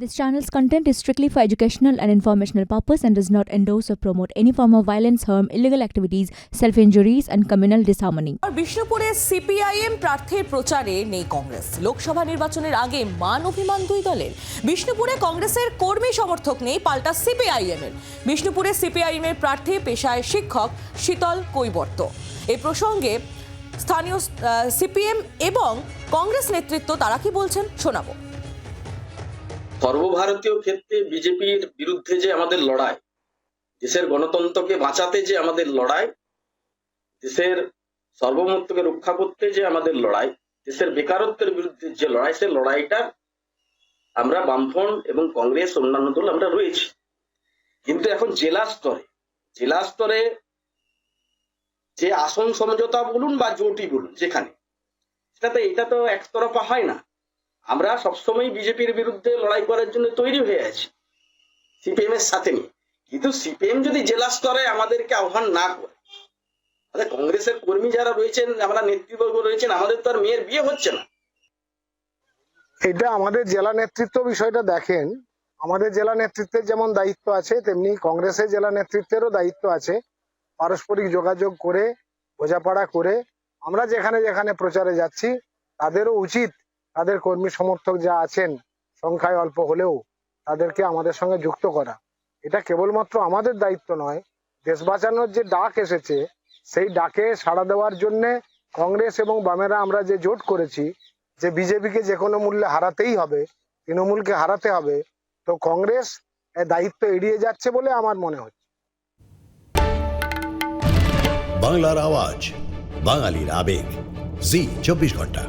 This channel's content is strictly for educational and informational purpose and does not endorse or promote any form of violence, harm, illegal activities, self-injuries and communal disharmony. আর বিষ্ণুপুরে CPIM প্রার্থীর প্রচারে নেই কংগ্রেস লোকসভা নির্বাচনের আগে মান অভিমান দুই দলের বিষ্ণুপুরে কংগ্রেসের কর্মী সমর্থক নেই পাল্টা সিপিআইএম এর বিষ্ণুপুরে সিপিআইএম এর প্রার্থী পেশায় শিক্ষক শীতল কৈবর্ত এই প্রসঙ্গে স্থানীয় সিপিএম এবং কংগ্রেস নেতৃত্ব তারা কি বলছেন শোনাবো সর্বভারতীয় ক্ষেত্রে বিজেপির বিরুদ্ধে যে আমাদের লড়াই, দেশের গণতন্ত্রকে বাঁচাতে যে আমাদের লড়াই, দেশের সার্বভৌমত্বকে রক্ষা করতে যে আমাদের লড়াই, দেশের বেকারত্বের বিরুদ্ধে যে লড়াই, সে লড়াইটা আমরা বামফ্রন্ট এবং কংগ্রেস, অন্যান্য দল আমরা রয়েছি। কিন্তু এখন জেলা স্তরে জেলা স্তরে যে আসন সমঝোতা বলুন বা জোটই বলুন, যেখানে, সেটাতে এটা তো একতরফা হয় না। আমরা সবসময় বিজেপির বিরুদ্ধে লড়াই করার জন্য তৈরি হয়ে আছি। সিপিএম এর সাথে নিয়ে। কিন্তু সিপিএম যদি জেলা স্তরে আমাদেরকে আহ্বান না করে, তাহলে কংগ্রেসের কর্মী যারা রয়েছেন, আমরা নেতৃবর্গ রয়েছেন, আমাদের তো আর মেয়ের বিয়ে হচ্ছে না। এটা আমাদের জেলা নেতৃত্ব বিষয়টা দেখেন। আমাদের জেলা নেতৃত্বের যেমন দায়িত্ব আছে, তেমনি কংগ্রেসের জেলা নেতৃত্বেরও দায়িত্ব আছে। পারস্পরিক যোগাযোগ করে, বোঝাপড়া করে, আমরা যেখানে যেখানে প্রচারে যাচ্ছি, তাদেরও উচিত তাদের কর্মী সমর্থক যা আছেন, সংখ্যায় অল্প হলেও তাদেরকে আমাদের সঙ্গে যুক্ত করা। এটা কেবলমাত্র আমাদের দায়িত্ব নয়, দেশ বাঁচানোর যে ডাক এসেছে, সেই ডাকে সাড়া দেওয়ার জন্য কংগ্রেস এবং বামেরা আমরা যে জোট করেছি, যে বিজেপিকে যে কোনো মূল্যে হারাতেই হবে, তৃণমূলকে হারাতে হবে, তো কংগ্রেস দায়িত্ব এড়িয়ে যাচ্ছে বলে আমার মনে হচ্ছে। বাংলার আওয়াজ, বাঙালির আবেগ, জি, চব্বিশ ঘণ্টা।